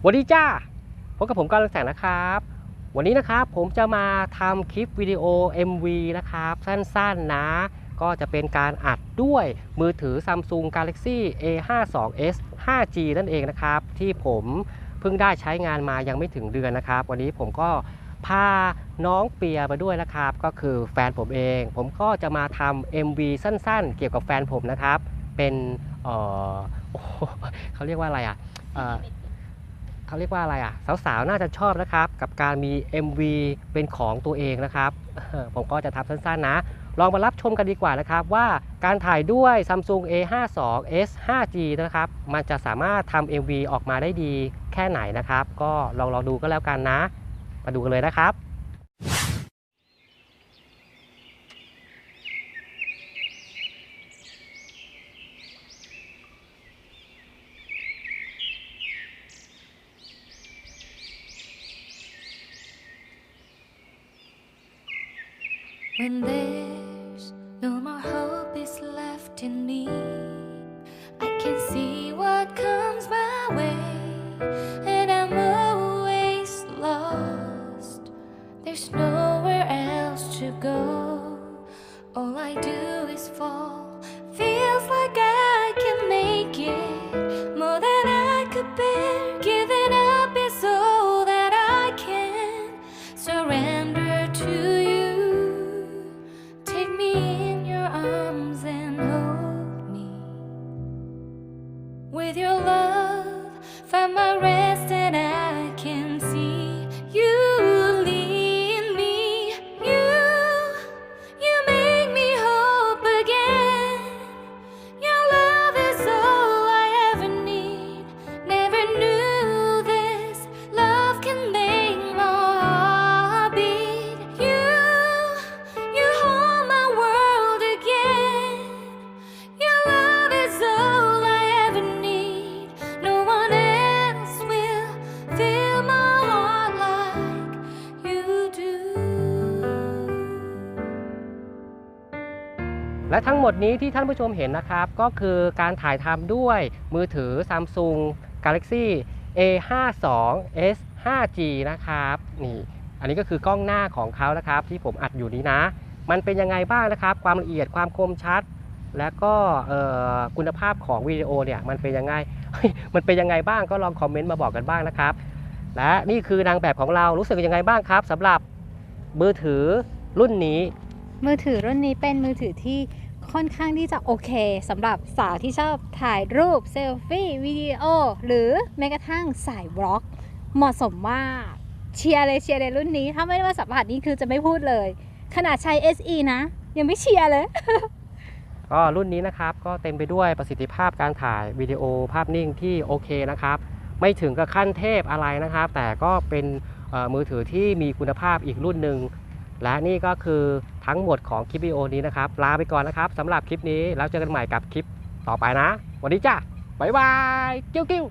สวัสดีจ้าพบกับผมกำลังแสงนะครับ วันนี้นะครับผมจะมาทำคลิปวิดีโอ MV นะครับ สั้นๆนะ ก็จะเป็นการอัดด้วยมือถือ Samsung Galaxy A52s 5G นั่นเองนะครับ ที่ผมเพิ่งได้ใช้งานมายังไม่ถึงเดือนนะครับ วันนี้ผมก็พาน้องเปียมาด้วยนะครับ ก็คือแฟนผมเอง ผมก็จะมาทำ MV สั้นๆ เกี่ยวกับแฟนผมนะครับ เป็นเออเขาเรียกว่าอะไรอะ เขาเรียกว่าอะไรอะ สาวๆ น่าจะชอบนะครับ กับการมี MV เป็นของตัวเองนะครับ ผมก็จะทำสั้นๆนะ ลองมารับชมกันดีกว่านะครับ ว่าการถ่ายด้วย Samsung A52s 5G นะครับ มันจะสามารถทำ MV ออกมาได้ดีแค่ไหนนะครับ ก็ลองลองดูก็แล้วกันนะ มาดูกันเลยนะครับ When there's no more hope is left in me, find my และทั้งหมดนี้ที่ท่านผู้ชมเห็นนะครับ ก็คือการถ่ายทำด้วยมือถือ Samsung Galaxy A52s 5G นะครับนี่อันนี้ก็คือกล้องหน้าของเขานะครับ ที่ผมอัดอยู่นี้นะ มันเป็นยังไงบ้างนะครับ ความละเอียดความคมชัด และก็คุณภาพของวิดีโอเนี่ยมันเป็นยังไงมันเป็นยังไงบ้างก็ลองคอมเมนต์มาบอกกันบ้างนะครับ และนี่คือนางแบบของเรารู้สึกยังไงบ้างครับสำหรับมือถือรุ่นนี้ มือถือรุ่นนี้เป็นมือถือที่ค่อนข้างที่จะโอเคสำหรับสาวที่ชอบถ่ายรูปเซลฟี่วิดีโอ หรือแม้กระทั่งสายบล็อก เหมาะสมมากเชียร์เลยเชียร์เลยรุ่นนี้ ถ้าไม่ได้มาสัมผัสนี่คือจะไม่พูดเลย ขนาดใช้ SE นะ ยังไม่เชียร์เลย ก็รุ่นนี้นะครับก็เต็มไปด้วยประสิทธิภาพการถ่ายวิดีโอภาพนิ่งที่โอเคนะครับ ไม่ถึงกับขั้นเทพอะไรนะครับ แต่ก็เป็นมือถือที่มีคุณภาพอีกรุ่นหนึ่ง และนี่ก็คือทั้งหมดของคลิปวิดีโอนี้นะครับ ลาไปก่อนนะครับสำหรับคลิปนี้ แล้วเจอกันใหม่กับคลิปต่อไปนะ วัสดีจ้าบ๊ายบาย กิ้วกิ้ว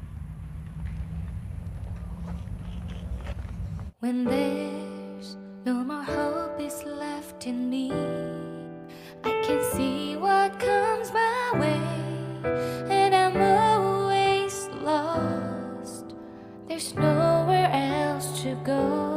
When there's no more hope is left in me, I can see what comes my way, and I'm always lost. There's nowhere else to go.